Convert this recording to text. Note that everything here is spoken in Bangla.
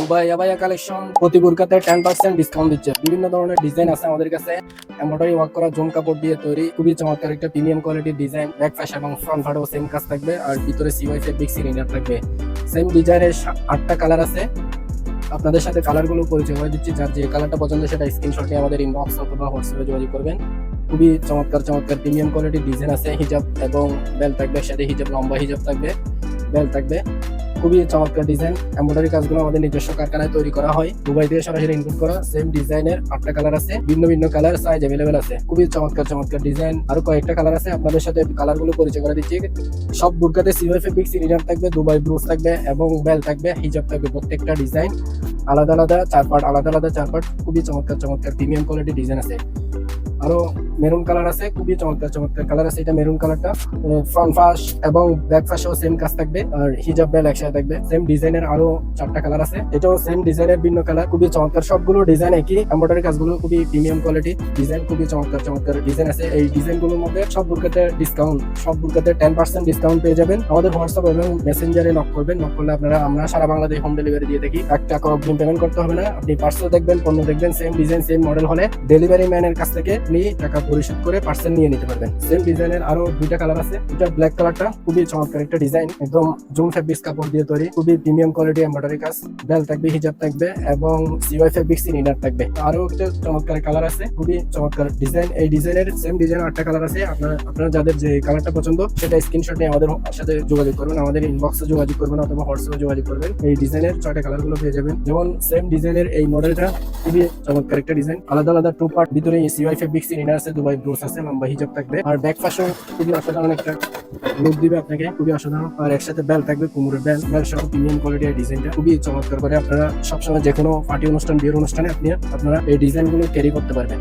দুবাই আবাইয়া কালেকশন প্রতি বুরকাতে টেন পার্সেন্ট ডিসকাউন্ট দিচ্ছে। বিভিন্ন ধরনের ডিজাইন আছে আমাদের কাছে। এমব্রয়ডারি ওয়ার্ক করা জোন কাপড় দিয়ে তৈরি। খুবই চমৎকার একটা প্রিমিয়াম কোয়ালিটির ডিজাইন ব্যাক ফ্যাশ এবং ফ্রন্ট ফাটেও সেম কাজ থাকবে। আর ভিতরে সিওয়াই ফেব্রিক সিলিন্ডার থাকবে। সেম ডিজাইনের আটটা কালার আছে। আপনাদের সাথে কালারগুলো পরিচয় করে দিচ্ছি। যার যে কালারটা পছন্দ সেটা স্ক্রিনশট নিয়ে আমাদের ইনবক্স অথবা হোয়াটসঅ্যাপে যোগাযোগ করবেন। খুবই চমৎকার চমৎকার প্রিমিয়াম কোয়ালিটির ডিজাইন আছে। হিজাব এবং বেল থাকবে সাথে হিজাব লম্বা হিজাব থাকবে বেল থাকবে। খুবই চমৎকার ডিজাইন এমব্রয়ডারি কাজগুলো আমাদের নিজস্ব কারখানায় তৈরি করা হয়। দুবাই থেকে সরাসরি ইনপুট করা সেম ডিজাইনের আটটা কালার আছে। ভিন্ন ভিন্ন কালার সাইজ অ্যাভেলেবেল আছে। খুবই চমৎকার চমৎকার ডিজাইন আরও কয়েকটা কালার আছে। আপনাদের সাথে কালারগুলো পরিচয় করে দিচ্ছি। সব বুরকাতে সিওএফ ফেব্রিক সিলিন্ডার থাকবে, দুবাই ব্রুজ থাকবে এবং বেল থাকবে হিজাব থাকবে প্রত্যেকটা ডিজাইন আলাদা আলাদা চার পার্ট আলাদা আলাদা চার পার্ট খুবই চমৎকার চমৎকার প্রিমিয়াম কোয়ালিটি ডিজাইন আছে। আরও মেরুন কালার আছে, খুবই চমৎকার চমৎকার কালার আছে। এটা মেরুন কালারটা ফ্রন্ট ফাস এবং ব্যাক ফাসেও সেম কাজ থাকবে, আর হিজাব বেল একসাথে থাকবে। সেম ডিজাইনের আরও চারটা কালার আছে। এটাও সেম ডিজাইনের ভিন্ন কালার খুবই চমৎকার। সবগুলো ডিজাইন একই এমব্রয়ডারি কাজগুলো খুবই প্রিমিয়াম কোয়ালিটি ডিজাইন খুবই চমৎকার চমৎকার ডিজাইন আছে। এই ডিজাইনগুলোর মধ্যে সব বুরকাতে ডিসকাউন্ট সব বুরকাতে টেন পার্সেন্ট ডিসকাউন্ট পেয়ে যাবেন। আমাদের হোয়াটসঅ্যাপ এবং মেসেঞ্জারে নক করবেন নক করলে আপনারা, আমরা সারা বাংলাদেশ হোম ডেলিভারি দিয়ে থাকি। এক টাকা অগ্রিম পেমেন্ট করতে হবে না। আপনি পার্সেল দেখবেন, পণ্য দেখবেন সেম ডিজাইন সেম মডেল হলে ডেলিভারি ম্যানের কাছ থেকে আপনি টাকা পরিশোধ করে পার্সেল নিয়ে নিতে পারবেন। সেম ডিজাইনের আরও দুইটা কালার আছে। এটা ব্ল্যাক কালারটা খুবই চমৎকার একটা ডিজাইন একদম জুম ফেব্রিক্স কাপড় দিয়ে তৈরি, খুবই প্রিমিয়াম কোয়ালিটি এমব্রয়ডারি কাজ। বেল থাকবে হিজাব থাকবে এবং সিওয়াই ফেব্রিক্স ইনার থাকবে। আরও একটা চমৎকার কালার আছে, খুবই চমৎকার ডিজাইন এই ডিজাইনের সেম ডিজাইন আটটা কালার আছে। আপনারা আপনারা যাদের যে কালারটা পছন্দ, সেটা স্ক্রিনশট নিয়ে আমাদের সাথে যোগাযোগ করবেন আমাদের ইনবক্সে যোগাযোগ করবেন অথবা হোয়াটসঅ্যাপে যোগাযোগ করবেন। এই ডিজাইনের ছয়টা কালারগুলো পেয়ে যাবেন। যেমন সেম ডিজাইনের এই মডেলটা খুবই চমৎকার একটা ডিজাইন আলাদা আলাদা টু পার্ট ভিতরে সিওয়াই ফেব্রিক্স ইনার আছে দুবাই ব্রোস আছে, লম্বা হিজাব থাকবে। আর ব্যাক পাশেও খুবই অসাধারণ একটা লুক দিবে আপনাকে, খুবই অসাধারণ। আর একসাথে বেল থাকবে, কুমুরের বেল বেল সহ প্রিমিয়াম কোয়ালিটি কোয়ালিটির ডিজাইনটা খুবই চমৎকার করে আপনারা সবসময় যে কোনো পার্টি অনুষ্ঠান, বিয়ের অনুষ্ঠানে আপনি আপনারা এই ডিজাইনগুলো ক্যারি করতে পারবেন।